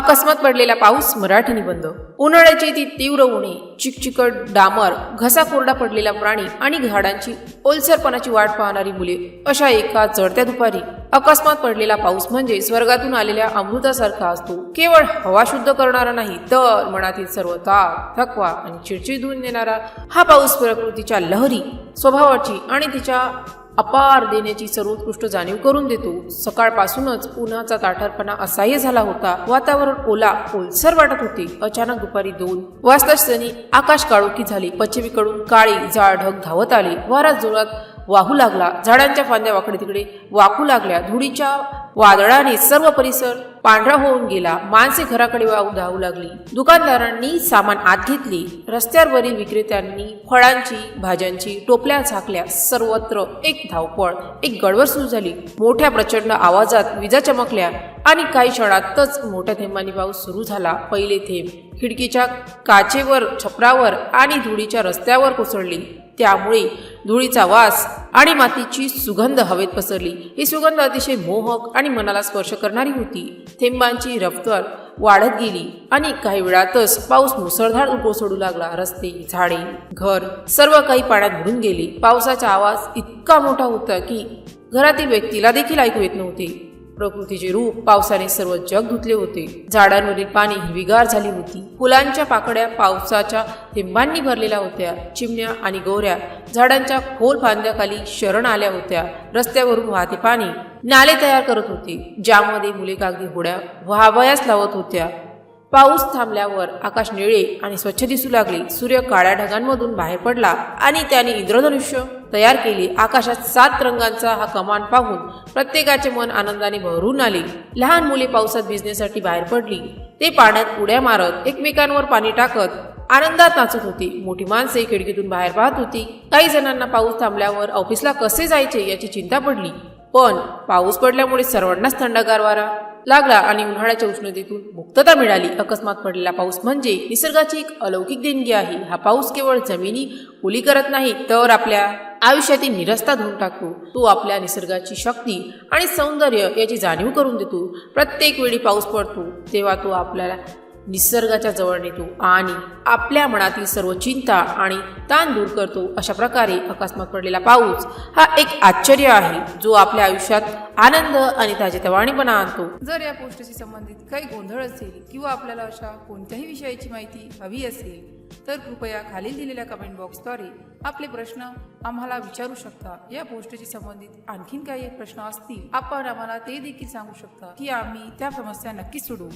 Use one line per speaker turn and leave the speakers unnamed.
अकस्मात पडलेला पाऊस मराठी निबंध उन्हाळ्याची ती तीव्र उणे चिकचिकट डामर घसा कोरडा पडलेला प्राणी आणि झाडांची ओलसरपणाची वाट पाहणारी मुले अशा एका चढत्या दुपारी. अकस्मात पडलेला पाऊस म्हणजे स्वर्गातून आलेल्या अमृतासारखा असतो. केवळ हवा शुद्ध करणारा नाही तर मनातील सर्व ताप थकवा आणि चिडचिड धुवून देणारा हा पाऊस प्रकृतीच्या लहरी स्वभावाची आणि तिच्या अपार देण्याची सर्वोत्कृष्ट जाणीव करून देतो. सकाळपासूनच उन्हाचा ताठरपणा असह्य झाला होता. वातावरण ओला ओलसर वाटत होते. अचानक दुपारी दोन वाजता सनी आकाश काळोखी झाले. पश्चिमेकडून काळी जाळ ढग धावत आले. वारा जोरात वाहू लागला. झाडांच्या फांद्या वाकडे तिकडे. वाकू लागल्या. धुळीच्या वादळाने सर्व परिसर पांढरा होऊन गेला. माणसे घराकडे वाहू धावू लागली. दुकानदारांनी सामान आत घेतले. रस्त्यावरील विक्रेत्यांनी फळांची भाज्यांची टोपल्या झाकल्या. सर्वत्र एक धावपळ एक गडबड सुरू झाली. मोठ्या प्रचंड आवाजात विजा चमकल्या आणि काही क्षणातच मोठ्या थेंबाने पाऊस सुरू झाला. पहिले थेंब खिडकीच्या काचेवर छपरावर आणि धुळीच्या रस्त्यावर कोसळली. त्यामुळे धुळीचा वास आणि मातीची सुगंध हवेत पसरली. ही सुगंध अतिशय मोहक आणि मनाला स्पर्श करणारी होती. थेंबांची रफ्तार वाढत गेली आणि काही वेळातच पाऊस मुसळधार कोसळू लागला. रस्ते झाडे घर सर्व काही पाण्यात बुडून गेले. पावसाचा आवाज इतका मोठा होता की घरातील व्यक्तीला देखील ऐकू येत नव्हते. प्रकृतीचे रूप पावसाने सर्व जग धुतले होते. झाडांवरील पाणी हिरवीगार झाली होती. फुलांच्या पाकड्या पावसाच्या थेंबांनी भरलेल्या होत्या. चिमण्या आणि गोऱ्या झाडांच्या खोल फांद्याखाली शरण आल्या होत्या. रस्त्यावरून वाहते पाणी नाले तयार करत होते. ज्यामध्ये मुले कागदी होड्या व्हावयास लावत होत्या. पाऊस थांबल्यावर आकाश निळे आणि स्वच्छ दिसू लागले. सूर्य काळ्या ढगांमधून बाहेर पडला आणि त्याने इंद्रधनुष्य तयार केले. आकाशात सात रंगांचा हा कमान पाहून प्रत्येकाचे मन आनंदाने भरून आले. लहान मुले पावसात भिजण्यासाठी बाहेर पडली. ते पाण्यात उड्या मारत एकमेकांवर पाणी टाकत आनंदात नाचत होती. मोठी माणसे खिडकीतून बाहेर पाहत होती. काही जणांना पाऊस थांबल्यावर ऑफिसला कसे जायचे याची चिंता पडली. पण पाऊस पडल्यामुळे सर्वांनाच थंडगार वारा लागला आणि उन्हाळ्याच्या उष्णतेतून मुक्तता मिळाली. अकस्मात पडलेला पाऊस म्हणजे निसर्गाची एक अलौकिक देणगी आहे. हा पाऊस केवळ जमिनी ओली करत नाही तर आपल्या आयुष्यातील निरस्ता धुवून टाकतो. तो आपल्या निसर्गाची शक्ती आणि सौंदर्य याची जाणीव करून देतो. प्रत्येक वेळी पाऊस पडतो तेव्हा तो आपल्याला निसर्गाच्या जवळ नेतो आणि आपल्या मनातील सर्व चिंता आणि ताण दूर करतो अशा प्रकारे अकस्मात पडलेला पाऊस हा एक आश्चर्य आहे जो आपल्या आयुष्यात आनंद आणि ताजेतवाणीपणा आणतो.
जर या पोस्टशी संबंधित काही गोंधळ असेल किंवा आपल्याला अशा कोणत्याही विषयाची माहिती हवी असेल तर कृपया खालील दिलेल्या कमेंट बॉक्सद्वारे आपले प्रश्न आम्हाला विचारू शकता. या पोस्टशी संबंधित आणखीन काही प्रश्न असतील आपण आम्हाला ते देखील सांगू शकता की आम्ही त्या समस्या नक्कीच सोडवू.